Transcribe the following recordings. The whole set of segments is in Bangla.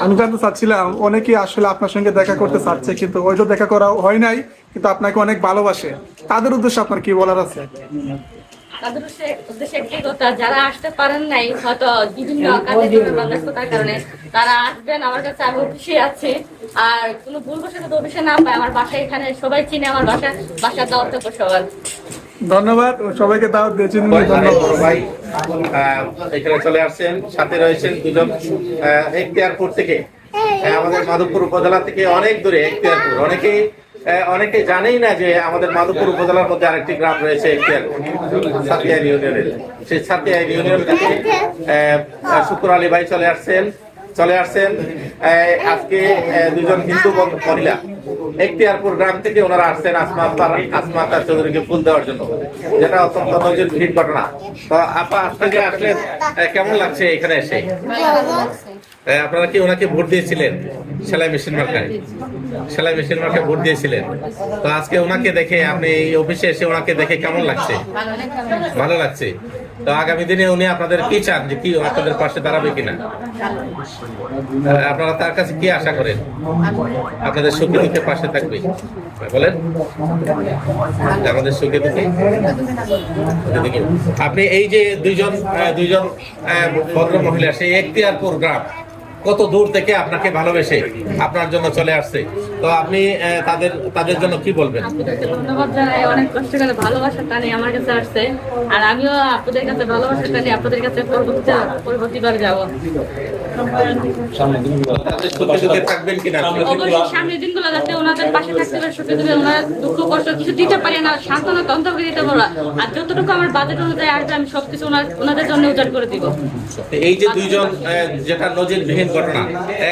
আমি জানতে চাচ্ছিলাম, অনেকেই আসলে আপনার সঙ্গে দেখা করতে চাচ্ছে, কিন্তু হয়তো দেখা করা হয় নাই, কিন্তু আপনাকে অনেক ভালোবাসে। তাদের উদ্দেশ্যে আপনার কি বলার আছে? তাদের উদ্দেশ্যে- একটাই কথা, যারা আসতে পারেন নাই, হয়তো বিভিন্ন ব্যস্ততার কারণে তারা আসবেন, আমার কাছে আমি আছি। আর কোনো ভুল অফিসে না পায়, আমার বাসা এখানে সবাই চিনে আমার বাসা বাসার দাওয়াত সবার। ধন্যবাদ সবাইকে দাওয়াত দিয়েছেন ভাই এখানে চলে আসছেন সাথে রয়েছেন দুজন এখতিয়ারপুর থেকে। আমাদের মাধবপুর উপজেলা থেকে অনেক দূরে এখতিয়ারপুর অনেকেই অনেকে জানেই না যে আমাদের মাধবপুর উপজেলার মধ্যে আরেকটি গ্রাম রয়েছে সাতিয়ার ইউনিয়নের। সেই সাতিয়ার ইউনিয়ন থেকে আহ, শুক্র আলী ভাই চলে আসছেন। চলে আসছেন আজকে দুজন হিন্দু মহিলা। এখতিয়ারপুর গ্রাম থেকে ওনারা আসছেন আসমা আসমা আক্তার চৌধুরীকে ফুল দেওয়ার জন্য। যেটা অত্যন্ত নজির ভিড় ঘটনা। তো আপা আপনাকে আসলে কেমন লাগছে এখানে এসে? আপনারা কি ওনাকে ভোট দিয়েছিলেন? সেলাই মেশিন মার্কায়। সেলাই মেশিন মার্কায় ভোট দিয়েছিলেন। তো আজকে ওনাকে দেখে, আপনি এই অফিসে এসে ওনাকে দেখে কেমন লাগছে? ভালো লাগছে। তো আগামী দিনে উনি আপনাদের কি চান যে কি আপনাদের পাশে দাঁড়াবে কিনা? আপনারা তার কাছে কি আশা করেন? আপনাদের সুখে দুঃখে পাশে থাকবে? বলেন। আমাদের সুখে দুঃখে? আপনি এই যে দুইজন দুইজন ভদ্র মহিলা, সেই এখতিয়ারপুর গ্রাম কত দূর থেকে আপনাকে ভালোবেসে আপনার জন্য চলে আসছে। তো আপনি তাদের তাদের জন্য কি বলবেন? ধন্যবাদ জানাই। অনেক কষ্ট করে ভালোবাসা টানে আমার কাছে আসছে। আর আমিও আপনাদের কাছে ভালোবাসা টানে আপনাদের কাছে পরবর্তীবার যাব। তাদের সুখে দুঃখে থাকবেন কিনা? আপনি? অবশ্যই সামনের দিনগুলো যাতে ওনাদের পাশে থাকতে পারে সুখে দুঃখে ওনারা দুঃখ কষ্ট কিছু দিতে পারি না সান্ত্বনা তন্ত্র দিতে পারব আর যতটুকু আমার বাজেট অনুযায়ী আসবে আমি সবকিছু ওনাদের জন্য উজাড় করে দিব। এই যে দুইজন যেটা নজিরবিহীন ঘটনা।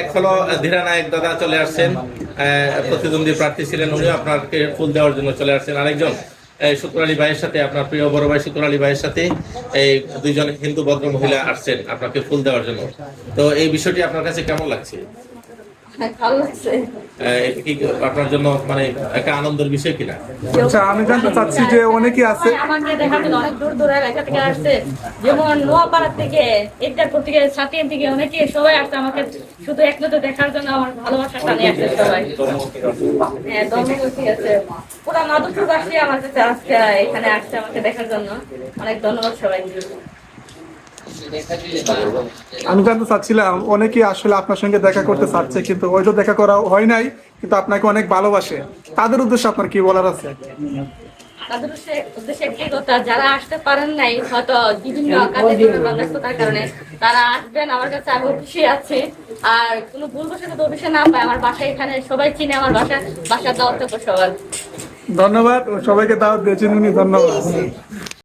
এক হলো ধীরা নায়ক দাদা চলে আসছেন প্রতিদ্বন্দ্বী প্রার্থী ছিলেন উনিও, আপনাকে ফুল দেওয়ার জন্য চলে আসছেন। আরেকজন শুক্র আলী ভাইয়ের সাথে, আপনার প্রিয় বড় ভাই শুক্র আলী ভাইয়ের সাথে এই দুইজন হিন্দু ভদ্র মহিলা আসছেন, আপনাকে ফুল দেওয়ার জন্য। তো এই বিষয়টি আপনার কাছে কেমন লাগছে? আপনার জন্য মানে একটা আনন্দের বিষয় কিনা? আচ্ছা আমি জানতে চাচ্ছি যে অনেকেই আছে। আমাকে দেখার অনেক দূর দূর এলাকা থেকে আসছে। যেমন নোয়াপাড়া থেকে একটারপুর থেকে সাতিয়ান থেকে অনেকে সবাই আসছে আমাকে শুধু এক নজর দেখার জন্য আমার ভালোবাসা টানে আসছে সবাই। হ্যাঁ ধন্যবাদ আছে। পুরা মাধবপুরবাসী আমার কাছে আজকে এখানে আসছে আমাকে দেখার জন্য। অনেক ধন্যবাদ সবাই আমি জানতে চাচ্ছিলাম অনেকেই আসলে আপনার সঙ্গে দেখা করতে চাচ্ছে কিন্তু হয়তো দেখা করা হয় নাই কিন্তু আপনাকে অনেক ভালোবাসে। তাদের উদ্দেশ্যে আপনার কি বলার আছে? তাদের উদ্দেশ্যে- উদ্দেশ্যে একটাই কথা যারা আসতে পারেন নাই হয়তো বিভিন্ন কাজে ব্যস্ততার কারণে তারা আসবেন আমার কাছে আমি অফিসে আছি। আর কোনো ভুল অফিসে না পায় আমার বাসা এখানে সবাই চিনে আমার বাসা বাসার দাওয়াত সবার। ধন্যবাদ সবাইকে দাওয়াত দিয়েছেন উনি ধন্যবাদ।